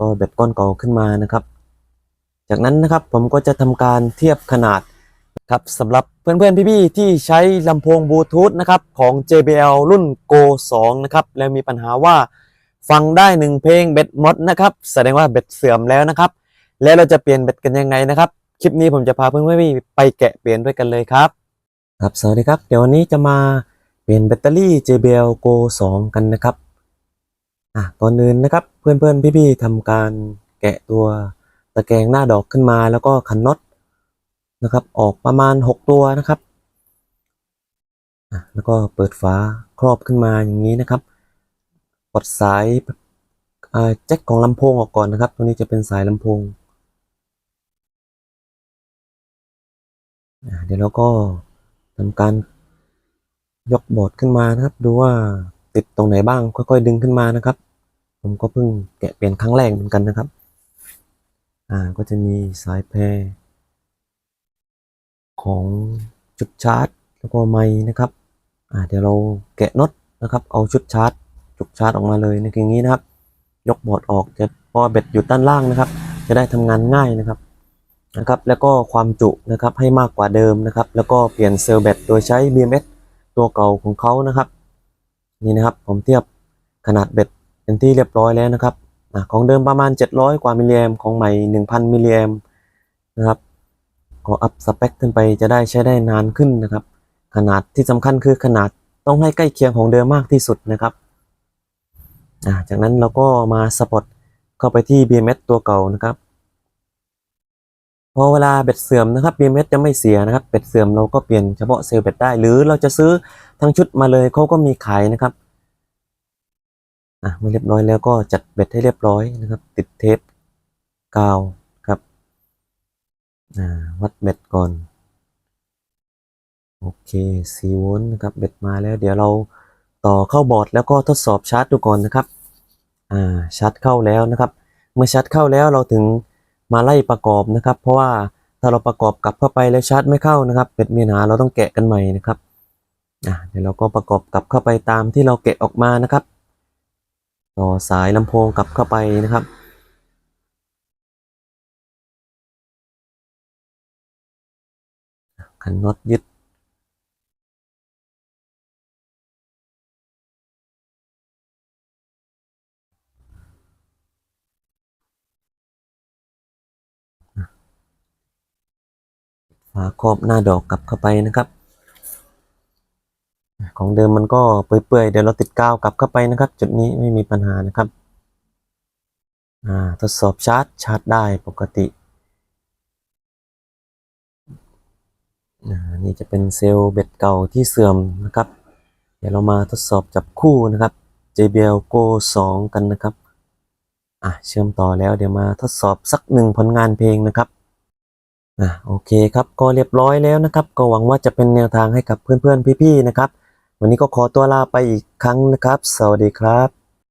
ก็เบ็ดก้อนเก่าขึ้นมานะครับ จากนั้นนะครับผมก็จะทำการเทียบขนาดครับสำหรับเพื่อนๆพี่ๆที่ใช้ลำโพงบลูทูธนะครับของ JBL รุ่น Go 2 นะครับ แล้วมีปัญหาว่าฟังได้หนึ่งเพลงเบ็ดมดนะครับ แสดงว่าเบ็ดเสื่อมแล้วนะครับ แล้วเราจะเปลี่ยนเบ็ดกันยังไงนะครับ คลิปนี้ผมจะพาเพื่อนๆพี่ๆไปแกะเปลี่ยนด้วยกันเลยครับ ครับสวัสดีครับ เดี๋ยววันนี้จะมาเปลี่ยนแบตเตอรี่ JBL Go 2 กันนะครับ อะก่อนอื่นนะครับเพื่อนๆพี่ๆทำการแกะตัวตะแกรงหน้าดอกขึ้นมาแล้วก็ขันน็อตนะครับออกประมาณ 6 ตัวนะครับอะแล้วก็เปิดฝาครอบขึ้นมาอย่างนี้นะครับปลดสายอ่าแจ็คของลำโพงออกก่อนนะครับ ตัวนี้จะเป็นสายลำโพงอะเดี๋ยวเราก็ทำการยกบอร์ดขึ้นมานะครับ ดูว่า ติดตรงไหนบ้างค่อยๆดึงขึ้นมานะครับ ผมก็เพิ่งแกะเปลี่ยนครั้งแรกเหมือนกันนะครับ อ่าก็จะมีสายแพรของชุดชาร์จ แล้วก็ไม้นะครับ อ่าเดี๋ยวเราแกะน็อตนะครับ เอาชุดชาร์จ จุกชาร์จออกมาเลยในอย่างนี้นะครับ ยกบอร์ดออกจะพอเบ็ดอยู่ด้านล่างนะครับ จะได้ทำงานง่ายนะครับนะครับ แล้วก็ความจุนะครับให้มากกว่าเดิมนะครับ แล้วก็เปลี่ยนเซลล์แบตโดยใช้ BMS ตัวเก่าของเขานะครับ นี่นะครับผมเทียบขนาดเบ็ดเป็นที่เรียบร้อยแล้วนะครับอของเดิมประมาณ 700 กว่ามิลลิแอมของใหม่ 1,000 มิลลิแอมนะครับก็อัพสเปคขึ้นไปจะได้ใช้ได้นานขึ้นนะครับ ขนาดที่สำคัญคือขนาดต้องให้ใกล้เคียงของเดิมมากที่สุดนะครับจากนั้นเราก็มาสปอตเข้าไปที่ BMS ตัวเก่านะครับ พอเวลาเบ็ดเสื่อมนะครับ BMS จะไม่เสียนะครับ เบ็ดเสื่อมเราก็เปลี่ยนเฉพาะเซลล์เบ็ดได้ หรือเราจะซื้อทั้งชุดมาเลยเขาก็มีขายนะครับอะเมื่อเรียบร้อยแล้วก็จัดเบ็ดให้เรียบร้อยนะครับ ติดเทปกาวครับอ่าวัดเบ็ดก่อน โอเค4โวลต์นะครับ เบ็ดมาแล้ว เดี๋ยวเราต่อเข้าบอร์ดแล้วก็ทดสอบชาร์จดูก่อนนะครับอ่าชาร์จเข้าแล้วนะครับ เมื่อชาร์จเข้าแล้วเราถึง มาไล่ประกอบนะครับ เพราะว่าถ้าเราประกอบกลับเข้าไปแล้วชาร์จไม่เข้านะครับเป็ดมีปัญหาเราต้องแกะกันใหม่นะครับอ่าเดี๋ยวเราก็ประกอบกลับเข้าไปตามที่เราแกะออกมานะครับต่อสายลำโพงกลับเข้าไปนะครับขันน็อตยึด ฝาครอบหน้าดอกกลับเข้าไปนะครับ ของเดิมมันก็เปื่อยๆเดี๋ยวเราติดกาวกลับเข้าไปนะครับ จุดนี้ไม่มีปัญหานะครับทดสอบชาร์จชาร์จได้ปกตินี่จะเป็นเซลล์เบ็ดเก่าที่เสื่อมนะครับ เดี๋ยวเรามาทดสอบจับคู่นะครับ JBL Go 2 กันนะครับ อะเชื่อมต่อแล้วเดี๋ยวมาทดสอบสักหนึ่งผลงานเพลงนะครับ อะโอเคครับก็เรียบร้อยแล้วนะครับ ก็หวังว่าจะเป็นแนวทางให้กับเพื่อนๆพี่ๆนะครับ วันนี้ก็ขอตัวลาไปอีกครั้งนะครับ สวัสดีครับ